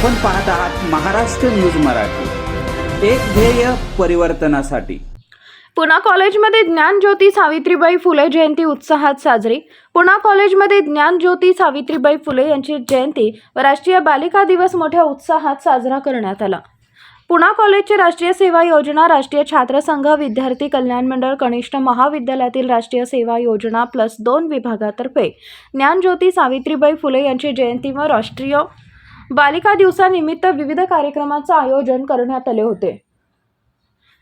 आपण पाहत आहात महाराष्ट्र न्यूज मराठी. एक ध्येय परिवर्तनासाठी. पुणा कॉलेजमध्ये ज्ञानज्योती सावित्रीबाई फुले जयंती उत्साहात साजरी. पुणा कॉलेजमध्ये ज्ञानज्योती सावित्रीबाई फुले यांची जयंती व राष्ट्रीय बालिका दिवस मोठ्या उत्साहात साजरा करण्यात आला. पुणा कॉलेजची राष्ट्रीय सेवा योजना राष्ट्रीय छात्र संघ विद्यार्थी कल्याण मंडळ कनिष्ठ महाविद्यालयातील राष्ट्रीय सेवा योजना प्लस दोन विभागातर्फे ज्ञानज्योती सावित्रीबाई फुले यांची जयंती व राष्ट्रीय बालिका दिवसानिमित्त विविध कार्यक्रमाचं आयोजन करण्यात आले होते.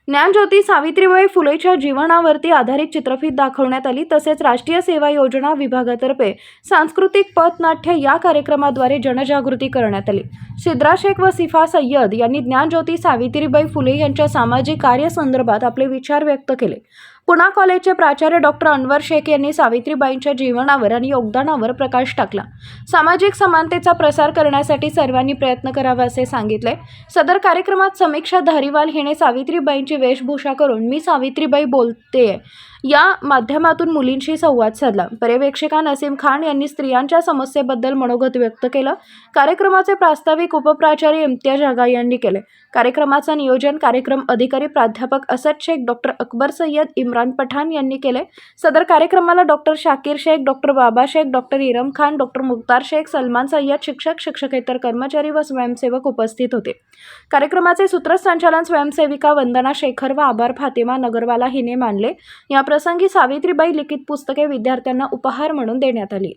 ज्ञानज्योती सावित्रीबाई फुलेच्या जीवनावरती आधारित चित्रफित दाखवण्यात आली तसेच राष्ट्रीय सेवा योजना विभागातर्फे सांस्कृतिक पथनाट्य या कार्यक्रमाद्वारे जनजागृती करण्यात आली. सिद्रा शेख व सिफा सय्यद यांनी ज्ञानज्योती सावित्रीबाई फुले यांच्या सामाजिक कार्यासंदर्भात आपले विचार व्यक्त केले. पुणा कॉलेजचे प्राचार्य डॉक्टर अनवर शेख यांनी सावित्रीबाईंच्या जीवनावर आणि योगदानावर प्रकाश टाकला. सामाजिक समानतेचा प्रसार करण्यासाठी सर्वांनी प्रयत्न करावा असे सांगितले. सदर कार्यक्रमात समीक्षा धारीवाल हिने सावित्रीबाईंची वेशभूषा करून मी सावित्रीबाई बोलते या माध्यमातून मुलींशी संवाद साधला. पर्यवेक्षिका नसीम खान यांनी स्त्रियांच्या समस्येबद्दल मनोगत व्यक्त केलं. कार्यक्रमाचे प्रास्ताविक उपप्राचार्य इम्तियाज आगा यांनी केले. कार्यक्रमाचं नियोजन कार्यक्रम अधिकारी प्राध्यापक असद शेख डॉक्टर अकबर सय्यद इम्रान पठाण यांनी केले. सदर कार्यक्रमाला doctor Shakir Shaikh doctor Baba Shaikh doctor Iram Khan doctor Mukhtar Shaikh Salman Sayyed शिक्षक शिक्षकेतर कर्मचारी व स्वयंसेवक उपस्थित होते. कार्यक्रमाचे सूत्रसंचालन स्वयंसेविका वंदना शेखर व आभार फातिमा नगरवाला हिने मानले. या प्रसंगी सावित्रीबाई लिखित पुस्तके विद्यार्थ्यांना उपहार म्हणून देण्यात आली.